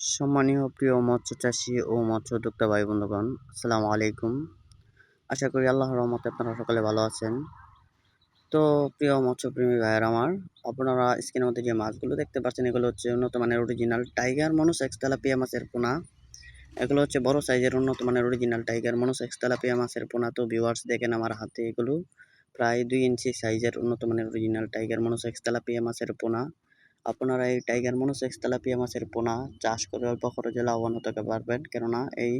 সম্মানীয় প্রিয় মৎস্য চাষি ও মৎস্য উদ্যোক্তা ভাই বন্ধুগণ, আসসালামু আলাইকুম। আশা করি আল্লাহ রহমতে আপনারা সকলে ভালো আছেন। তো প্রিয় মৎস্যপ্রেমী ভাইয়ের আমার, আপনারা স্ক্রিনের মধ্যে যে মাছগুলো দেখতে পাচ্ছেন, এগুলো হচ্ছে উন্নত মানের অরিজিনাল টাইগার মনোসেক্স তেলাপিয়া মাছের পোনা। এগুলো হচ্ছে বড় সাইজের উন্নত মানের অরিজিনাল টাইগার মনোসেক্স তেলাপিয়া মাছের পোনা। তো ভিউয়ার্স দেখেন আমার হাতে এগুলো, প্রায় দুই ইঞ্চি সাইজের উন্নত মানের অরিজিনাল টাইগার মনোসেক্স তেলাপিয়া মাছের পোনা। আপনারা এই টাইগার মনোসেক্স তেলাপিয়া মাছের পোনা চাষ করে অল্প খরচে লাভবান হতে পারবেন। কেননা এই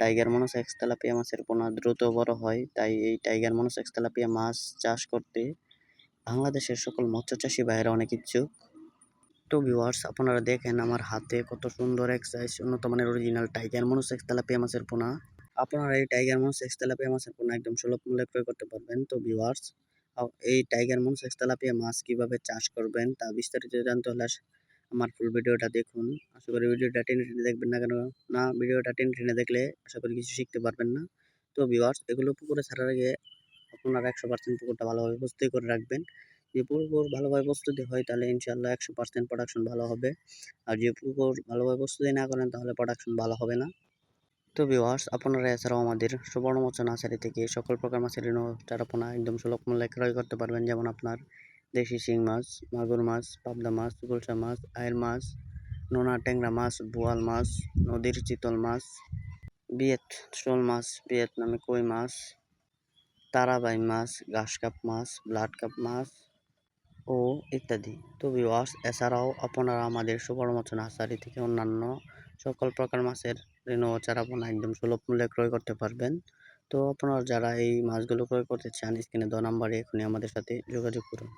টাইগার মনোসেক্স তেলাপিয়া মাছের পোনা দ্রুত বড় হয়, তাই এই টাইগার মনোসেক্স তেলাপিয়া মাছ চাষ করতে বাংলাদেশের সকল মৎস্য চাষী ভাইয়েরা অনেক ইচ্ছুক। তো ভিউয়ার্স আপনারা দেখেন আমার হাতে কত সুন্দর এক সাইজ উন্নত মানের অরিজিনাল টাইগার মনোসেক্স তেলাপিয়া মাছের পোনা। আপনারা এই টাইগার মনোসেক্স তেলাপিয়া মাছের পোনা একদম সুলভ মূল্যে ক্রয় করতে পারবেন। তো ভিউয়ার্স এই টাইগার মনসেক্স তেলাপিয়া মাছ কীভাবে চাষ করবেন তা বিস্তারিত জানতে হলে আমার ফুল ভিডিওটা দেখুন। আশা করি ভিডিওটা টেনে টেনে দেখবেন না কেন না ভিডিওটা টেনে টেনে দেখলে আশা করি কিছু শিখতে পারবেন না। তো ভিওয়ার্স এগুলো পুকুরে ছাড়ার আগে আপনারা একশো পার্সেন্ট পুকুরটা ভালোভাবে প্রস্তুতি করে রাখবেন। যে পুকুর ভালোভাবে প্রস্তুতি হয় তাহলে ইনশাল্লাহ একশো পার্সেন্ট প্রোডাকশন ভালো হবে। আর যে পুকুর ভালোভাবে প্রস্তুতি না করেন তাহলে প্রোডাকশন ভালো হবে না। তো ভিওয়ার্স আপনারা এছাড়াও আমাদের সুবর্ণমোচন নার্সারি থেকে সকল প্রকার মাছের ঋণ চারাপোনা, একদম সুলভ মূল্যে ক্রয় করতে পারবেন। যেমন আপনার দেশি শিং মাছ, মাগুর মাছ, পাবদা মাছ, গুলশা মাছ আয়ের মাছ, নোনা ট্যাংরা মাছ, বোয়াল মাছ, নদীর চিতল মাছ, বিয়েত শোল মাছ ভিয়েতনামি কই মাছ, তারাবাই মাছ, ঘাস কাপ মাছ, ব্লাড কাপ মাছ ও ইত্যাদি। তো ভিওয়ার্স এছাড়াও আপনারা আমাদের সুবর্ণমোচন নার্সারি থেকে অন্যান্য সকল প্রকার মাছের ঋণ ও চারাপোনা একদম সুলভ মূল্যে ক্রয় করতে পারবেন। তো আপনারা যারা এই মাছগুলো ক্রয় করতে চান, স্ক্রিনে দ নাম্বারে এখনই আমাদের সাথে যোগাযোগ করুন।